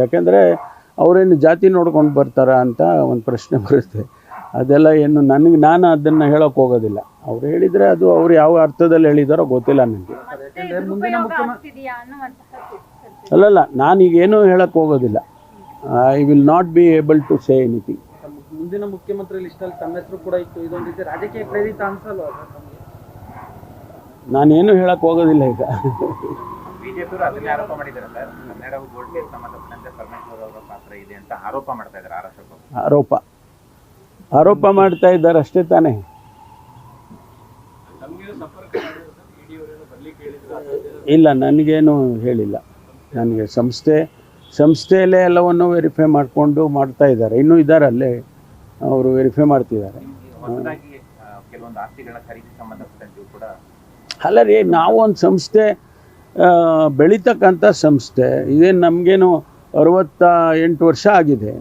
ಯಾಕೆಂದರೆ ಅವರೇನು ಜಾತಿ ನೋಡ್ಕೊಂಡು ಬರ್ತಾರ ಅಂತ ಒಂದು ಪ್ರಶ್ನೆ ಬರುತ್ತೆ. ಅದೆಲ್ಲ ಏನು ನನಗೆ ನಾನು ಅದನ್ನು ಹೇಳೋಕೆ ಹೋಗೋದಿಲ್ಲ. ಅವ್ರು ಹೇಳಿದರೆ ಅದು ಅವ್ರು ಯಾವ ಅರ್ಥದಲ್ಲಿ ಹೇಳಿದಾರೋ ಗೊತ್ತಿಲ್ಲ ನನಗೆ. ಅಲ್ಲಲ್ಲ ನಾನೀಗೇನು ಹೇಳೋಕ್ಕೆ ಹೋಗೋದಿಲ್ಲ. I will not be able to say anything ಮುಂದಿನ ಮುಖ್ಯಮಂತ್ರಿ ಲಿಸ್ಟಲ್ಲಿ ತಮ್ಮ ಹೆಸರು ಕೂಡ ಇತ್ತು. ಇದೊಂದು ರೀತಿ ರಾಜಕೀಯ ಪ್ರೇರಿತ ಅನ್ಸಲ್ವಾ ನಾನೇನು ಹೇಳಕ್ಕೆ ಹೋಗೋದಿಲ್ಲ ಈಗ. ಬಿಜೆಪಿಯವರು ಅದನ್ನೇ ಆರೋಪ ಮಾಡಿದ್ದಾರೆ ಸರ್. ಕನ್ನಡ ಗೋಲ್ಡ್ ಕೇಸ್ ಸಂಬಂಧಪಟ್ಟಂತೆ ಪರಮೇಶ್ವರ್ ಅವರ ಪಾತ್ರ ಇದೆ ಅಂತ ಆರೋಪ ಮಾಡ್ತಾ ಇದ್ದಾರೆ ಆರ್ ಅಶೋಕ್ ಅವರು. ಆರೋಪ. ಆರೋಪ ಮಾಡ್ತಾ ಇದ್ದಾರೆ ಅಷ್ಟೇ ತಾನೇ. ಇಲ್ಲ ನನಗೇನು ಹೇಳಿಲ್ಲ. ನನಗೆ ಸಂಸ್ಥೆ ಸಂಸ್ಥೆಯಲ್ಲೇ ಎಲ್ಲವನ್ನು ವೆರಿಫೈ ಮಾಡಿಕೊಂಡು ಮಾಡ್ತಾ ಇದ್ದಾರೆ. ಇನ್ನೂ ಇದ್ದಾರೆ ಅಲ್ಲೇ ಅವರು ವೆರಿಫೈ ಮಾಡ್ತಿದ್ದಾರೆ. ಅಲ್ಲ ರೀ ನಾವು ಒಂದು ಸಂಸ್ಥೆ ಬೆಳೀತಕ್ಕಂಥ ಸಂಸ್ಥೆ, ಇದೇನು ನಮಗೇನು ಅರವತ್ತ ಎಂಟು ವರ್ಷ ಆಗಿದೆ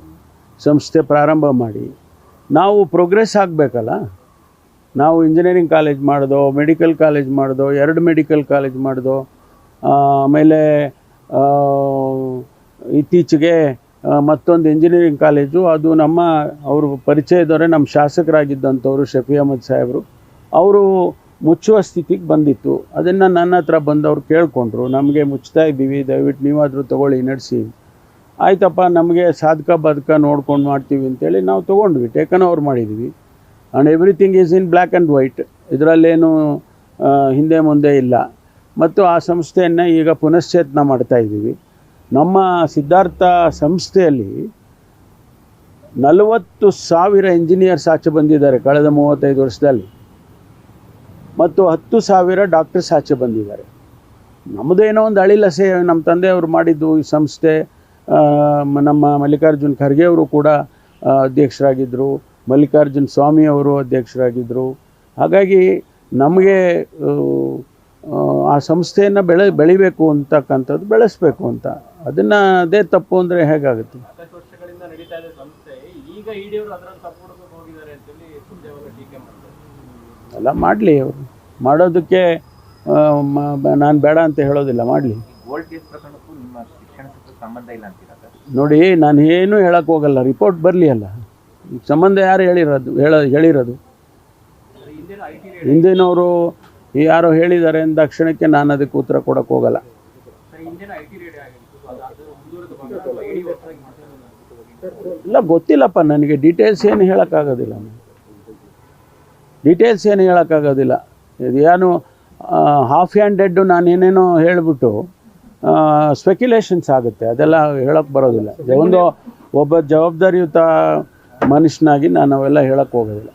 ಸಂಸ್ಥೆ ಪ್ರಾರಂಭ ಮಾಡಿ. ನಾವು ಪ್ರೋಗ್ರೆಸ್ ಆಗಬೇಕಲ್ಲ? ನಾವು ಇಂಜಿನಿಯರಿಂಗ್ ಕಾಲೇಜ್ ಮಾಡಿದೋ, ಮೆಡಿಕಲ್ ಕಾಲೇಜ್ ಮಾಡಿದೋ, ಎರಡು ಮೆಡಿಕಲ್ ಕಾಲೇಜ್ ಮಾಡ್ದೋ ಆಮೇಲೆ ಇತ್ತೀಚೆಗೆ ಮತ್ತೊಂದು ಇಂಜಿನಿಯರಿಂಗ್ ಕಾಲೇಜು, ಅದು ನಮ್ಮ ಅವರು ಪರಿಚಯದವರೇ ನಮ್ಮ ಶಾಸಕರಾಗಿದ್ದಂಥವ್ರು ಶಫಿ ಅಹಮದ್ ಸಾಹೇಬರು. ಅವರು ಮುಚ್ಚುವ ಸ್ಥಿತಿಗೆ ಬಂದಿತ್ತು. ಅದನ್ನು ನನ್ನ ಹತ್ರ ಬಂದವ್ರು ಕೇಳಿಕೊಂಡ್ರು. ನಮಗೆ ಮುಚ್ತಾ ಇದ್ದೀವಿ, ದಯವಿಟ್ಟು ನೀವಾದರೂ ತೊಗೊಳ್ಳಿ, ನಡೆಸಿ. ಆಯ್ತಪ್ಪ, ನಮಗೆ ಸಾಧಕ ಬದಕ ನೋಡ್ಕೊಂಡು ಮಾಡ್ತೀವಿ ಅಂತೇಳಿ ನಾವು ತೊಗೊಂಡ್ವಿ. ಟೇಕನ್ ಓವರ್ ಮಾಡಿದ್ವಿ. And everything is in black and white ಇದರಲ್ಲೇನು ಹಿಂದೆ ಮುಂದೆ ಇಲ್ಲ. ಮತ್ತು ಆ ಸಂಸ್ಥೆಯನ್ನು ಈಗ ಪುನಶ್ಚೇತನ ಮಾಡ್ತಾ ಇದ್ದೀವಿ. ನಮ್ಮ ಸಿದ್ಧಾರ್ಥ ಸಂಸ್ಥೆಯಲ್ಲಿ ನಲವತ್ತು ಸಾವಿರ ಇಂಜಿನಿಯರ್ಸ್ ಆಚೆ ಬಂದಿದ್ದಾರೆ ಕಳೆದ ಮೂವತ್ತೈದು ವರ್ಷದಲ್ಲಿ. ಮತ್ತು ಹತ್ತು ಸಾವಿರ ಡಾಕ್ಟರ್ಸ್ ಆಚೆ ಬಂದಿದ್ದಾರೆ. ನಮ್ಮದೇನೋ ಒಂದು ಅಳಿಲ ಸೇ ನಮ್ಮ ತಂದೆಯವರು ಮಾಡಿದ್ದು ಈ ಸಂಸ್ಥೆ ನಮ್ಮ ಮಲ್ಲಿಕಾರ್ಜುನ್ ಖರ್ಗೆ ಅವರು ಕೂಡ ಅಧ್ಯಕ್ಷರಾಗಿದ್ದರು ಮಲ್ಲಿಕಾರ್ಜುನ್ ಸ್ವಾಮಿ ಅವರು ಅಧ್ಯಕ್ಷರಾಗಿದ್ದರು ಹಾಗಾಗಿ ನಮಗೆ ಆ, ಸಂಸ್ಥೆಯನ್ನು ಬೆಳೆ ಬೆಳಿಬೇಕು ಅಂತಕ್ಕಂಥದ್ದು ಬೆಳೆಸಬೇಕು ಅಂತ. ಅದನ್ನು ಅದೇ ತಪ್ಪು ಅಂದರೆ ಹೇಗಾಗುತ್ತೆ? ಈಗ ಎಲ್ಲ ಮಾಡಲಿ ಅವರು. ಮಾಡೋದಕ್ಕೆ ನಾನು ಬೇಡ ಅಂತ ಹೇಳೋದಿಲ್ಲ ಮಾಡಲಿ. ನೋಡಿ ನಾನು ಏನೂ ಹೇಳಕ್ಕೆ ಹೋಗಲ್ಲ ರಿಪೋರ್ಟ್ ಬರಲಿ ಅಲ್ಲ. ಸಂಬಂಧ ಯಾರು ಹೇಳಿರೋದು ಹೇಳ ಹೇಳಿರೋದು? ಹಿಂದಿನವರು ಯಾರೋ ಹೇಳಿದ್ದಾರೆ ಅಂದ ತಕ್ಷಣಕ್ಕೆ ನಾನು ಅದಕ್ಕೆ ಉತ್ತರ ಕೊಡೋಕ್ಕೆ ಹೋಗಲ್ಲ. ಇಲ್ಲ ಗೊತ್ತಿಲ್ಲಪ್ಪ ನನಗೆ ಡೀಟೇಲ್ಸ್ ಏನು ಹೇಳೋಕ್ಕಾಗೋದಿಲ್ಲ ಡೀಟೇಲ್ಸ್ ಏನು ಹೇಳೋಕ್ಕಾಗೋದಿಲ್ಲ. ಇದು ಏನು ಹಾಫ್ ಹ್ಯಾಂಡೆಡ್ಡು ನಾನು ಏನೇನೋ ಹೇಳಿಬಿಟ್ಟು ಸ್ಪೆಕ್ಯುಲೇಷನ್ಸ್ ಆಗುತ್ತೆ. ಅದೆಲ್ಲ ಹೇಳೋಕ್ಕೆ ಬರೋದಿಲ್ಲ. ಒಂದು ಒಬ್ಬ ಜವಾಬ್ದಾರಿಯುತ ಮನುಷ್ಯನಾಗಿ ನಾನು ಅವೆಲ್ಲ ಹೇಳೋಕ್ಕೆ ಹೋಗೋದಿಲ್ಲ.